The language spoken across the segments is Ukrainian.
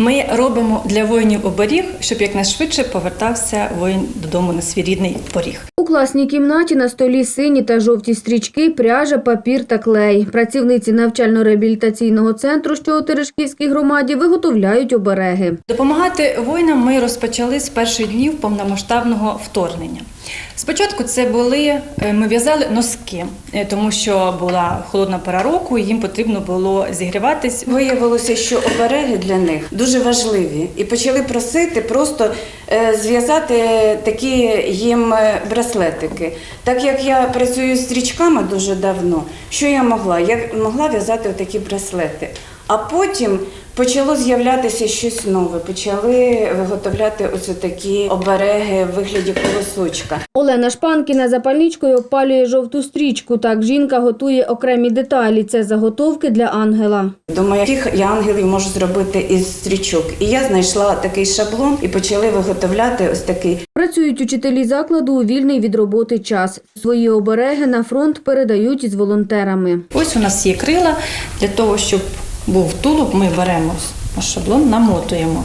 Ми робимо для воїнів оберіг, щоб якнайшвидше повертався воїн додому на свій рідний поріг. У класній кімнаті на столі сині та жовті стрічки, пряжа, папір та клей. Працівниці навчально-реабілітаційного центру, що у Терешківській громаді, виготовляють обереги. Допомагати воїнам ми розпочали з перших днів повномасштабного вторгнення. Спочатку це були е, ми в'язали носки, е, тому що була холодна пора року, і їм потрібно було зігріватись. Виявилося, що обереги для них дуже важливі, і почали просити просто е, зв'язати такі їм е, браслетики. Так як я працюю з стрічками дуже давно, що я могла? Я могла в'язати такі браслети. А потім почало з'являтися щось нове. Почали виготовляти ось такі обереги в вигляді колосочка. Олена Шпанкіна запальничкою опалює жовту стрічку. Так жінка готує окремі деталі. Це заготовки для ангела. Думаю, яких я ангелів можу зробити із стрічок. І я знайшла такий шаблон і почали виготовляти ось такий. Працюють учителі закладу у вільний від роботи час. Свої обереги на фронт передають із волонтерами. Ось у нас є крила для того, щоб був тулуб, ми беремо наш шаблон, намотуємо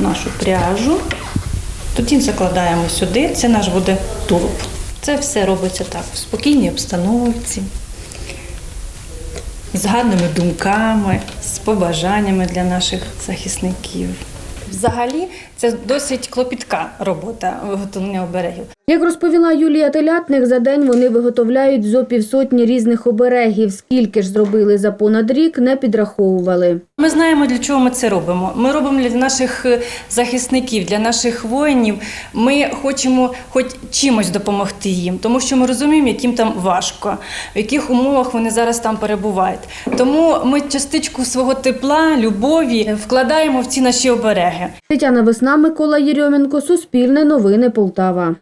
нашу пряжу. Тоді закладаємо сюди, це наш буде тулуб. Це все робиться так, в спокійній обстановці, з гарними думками, з побажаннями для наших захисників. Взагалі, це досить клопітка робота виготовлення оберегів. Як розповіла Юлія Телятник, за день вони виготовляють зо півсотні різних оберегів. Скільки ж зробили за понад рік, не підраховували. Ми знаємо, для чого ми це робимо. Ми робимо для наших е, захисників, для наших воїнів. Ми хочемо хоч чимось допомогти їм, тому що ми розуміємо, яким там важко, в яких умовах вони зараз там перебувають. Тому ми частичку свого тепла, любові вкладаємо в ці наші обереги. Тетяна Весна, Микола Єрьоменко, Суспільне новини Полтава.